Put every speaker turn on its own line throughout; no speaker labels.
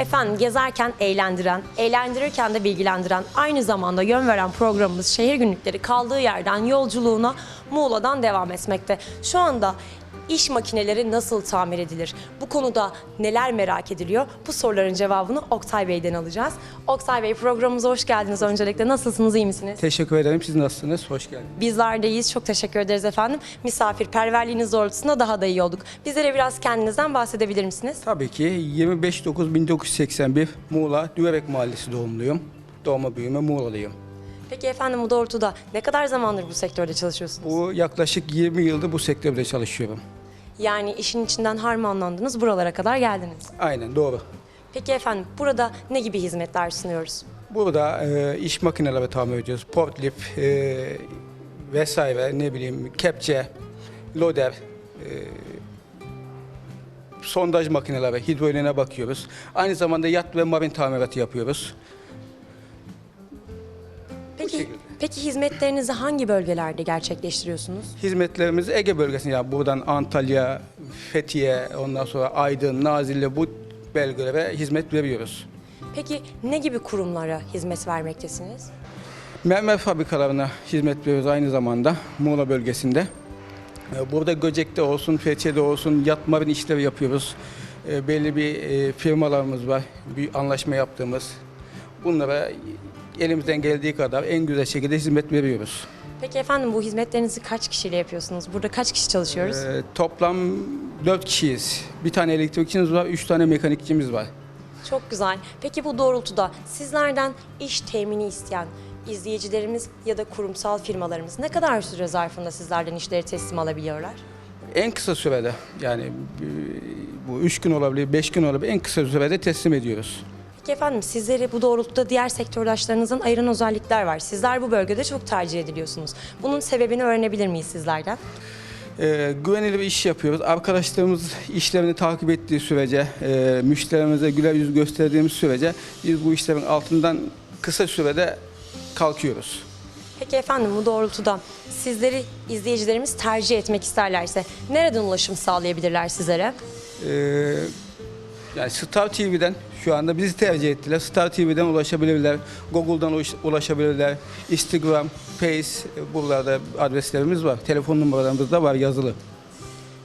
Efendim gezerken eğlendiren, eğlendirirken de bilgilendiren, aynı zamanda yön veren programımız şehir günlükleri kaldığı yerden yolculuğuna Muğla'dan devam etmekte. Şu anda iş makineleri nasıl tamir edilir? Bu konuda neler merak ediliyor? Bu soruların cevabını Oktay Bey'den alacağız. Oktay Bey programımıza hoş geldiniz öncelikle. Nasılsınız, iyi misiniz?
Teşekkür ederim. Siz nasılsınız? Hoş geldiniz.
Bizler de iyiyiz. Çok teşekkür ederiz efendim. Misafirperverliğiniz doğrultusunda daha da iyi olduk. Bizlere biraz kendinizden bahsedebilir misiniz?
Tabii ki 25.9.1981 Muğla Düverek Mahallesi doğumluyum. Doğma büyüme Muğla'lıyım.
Peki efendim bu doğrultuda ne kadar zamandır bu sektörde çalışıyorsunuz?
Bu yaklaşık 20 yıldır bu sektörde çalışıyorum.
Yani işin içinden harmanlandınız, buralara kadar geldiniz.
Aynen doğru.
Peki efendim burada ne gibi hizmetler sunuyoruz?
Burada e, iş makineleri tamir ediyoruz. Portlif e, vesaire ne bileyim kepçe, loder, e, sondaj makineleri, hidroline bakıyoruz. Aynı zamanda yat ve marin tamiratı yapıyoruz.
Peki,
şekilde.
peki hizmetlerinizi hangi bölgelerde gerçekleştiriyorsunuz?
Hizmetlerimiz Ege bölgesinde yani buradan Antalya, Fethiye, ondan sonra Aydın, Nazilli bu bölgelere hizmet veriyoruz.
Peki ne gibi kurumlara hizmet vermektesiniz?
Mermer fabrikalarına hizmet veriyoruz aynı zamanda Muğla bölgesinde. Ee, Burada Göcek'te olsun, Fethiye'de olsun yat marin işleri yapıyoruz. Ee, Belli bir e, firmalarımız var, bir anlaşma yaptığımız. Bunlara elimizden geldiği kadar en güzel şekilde hizmet veriyoruz.
Peki efendim bu hizmetlerinizi kaç kişiyle yapıyorsunuz? Burada kaç kişi çalışıyoruz?
Ee, toplam 4 kişiyiz. Bir tane elektrikçimiz var, 3 tane mekanikçimiz var.
Çok güzel. Peki bu doğrultuda sizlerden iş temini isteyen izleyicilerimiz ya da kurumsal firmalarımız ne kadar süre zarfında sizlerden işleri teslim alabiliyorlar?
En kısa sürede yani e, bu 3 gün olabilir, 5 gün olabilir en kısa sürede teslim ediyoruz.
Peki efendim sizleri bu doğrultuda diğer sektördaşlarınızdan ayıran özellikler var. Sizler bu bölgede çok tercih ediliyorsunuz. Bunun sebebini öğrenebilir miyiz sizlerden?
Ee, güvenilir bir iş yapıyoruz. Arkadaşlarımız işlerini takip ettiği sürece, e, müşterimize güler yüz gösterdiğimiz sürece biz bu işlerin altından kısa sürede kalkıyoruz.
Peki efendim bu doğrultuda sizleri izleyicilerimiz tercih etmek isterlerse nereden ulaşım sağlayabilirler sizlere?
Ee, yani Star TV'den şu anda bizi tercih ettiler. Star TV'den ulaşabilirler, Google'dan ulaş- ulaşabilirler, Instagram, Face e, buralarda adreslerimiz var. Telefon numaralarımız da var yazılı.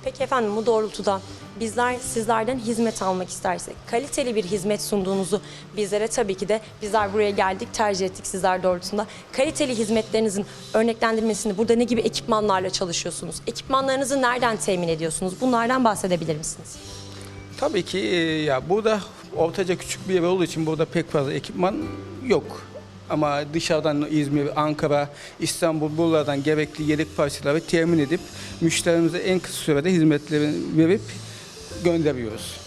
Peki efendim bu doğrultuda bizler sizlerden hizmet almak istersek, kaliteli bir hizmet sunduğunuzu bizlere tabii ki de bizler buraya geldik, tercih ettik sizler doğrultusunda. Kaliteli hizmetlerinizin örneklendirmesini burada ne gibi ekipmanlarla çalışıyorsunuz? Ekipmanlarınızı nereden temin ediyorsunuz? Bunlardan bahsedebilir misiniz?
Tabii ki e, ya burada ortaca küçük bir yer olduğu için burada pek fazla ekipman yok. Ama dışarıdan İzmir, Ankara, İstanbul buralardan gerekli yedek parçaları temin edip müşterimize en kısa sürede hizmetlerini verip gönderiyoruz.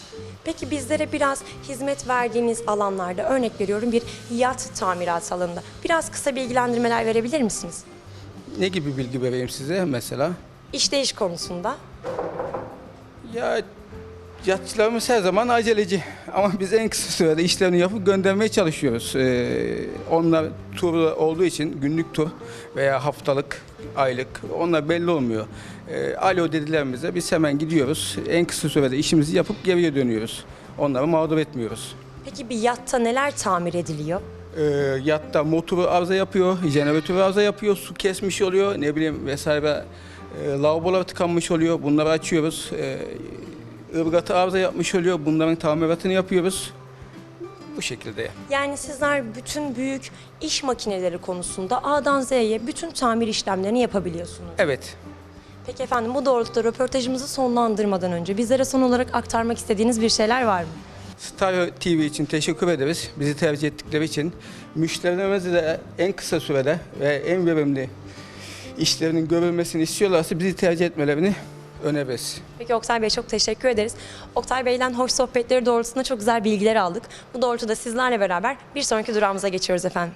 Peki bizlere biraz hizmet verdiğiniz alanlarda örnek veriyorum bir yat tamirat alanında biraz kısa bilgilendirmeler verebilir misiniz?
Ne gibi bilgi vereyim size mesela?
İşleyiş konusunda.
Ya yatçılarımız her zaman aceleci ama biz en kısa sürede işlerini yapıp göndermeye çalışıyoruz. Ee, onlar tur olduğu için günlük tur veya haftalık, aylık onlar belli olmuyor. Ee, alo dediler bize biz hemen gidiyoruz. En kısa sürede işimizi yapıp geriye dönüyoruz. Onları mağdur etmiyoruz.
Peki bir yatta neler tamir ediliyor?
Ee, yatta motoru arıza yapıyor, jeneratörü arıza yapıyor, su kesmiş oluyor, ne bileyim vesaire e, lavabolar tıkanmış oluyor. Bunları açıyoruz. E, ırgatı arıza yapmış oluyor. Bunların tamiratını yapıyoruz. Bu şekilde.
Yani sizler bütün büyük iş makineleri konusunda A'dan Z'ye bütün tamir işlemlerini yapabiliyorsunuz.
Evet.
Peki efendim bu doğrultuda röportajımızı sonlandırmadan önce bizlere son olarak aktarmak istediğiniz bir şeyler var mı?
Star TV için teşekkür ederiz. Bizi tercih ettikleri için. Müşterilerimize de en kısa sürede ve en verimli işlerinin görülmesini istiyorlarsa bizi tercih etmelerini öneririz.
Peki Oktay Bey çok teşekkür ederiz. Oktay Bey'den hoş sohbetleri doğrultusunda çok güzel bilgiler aldık. Bu doğrultuda sizlerle beraber bir sonraki durağımıza geçiyoruz efendim.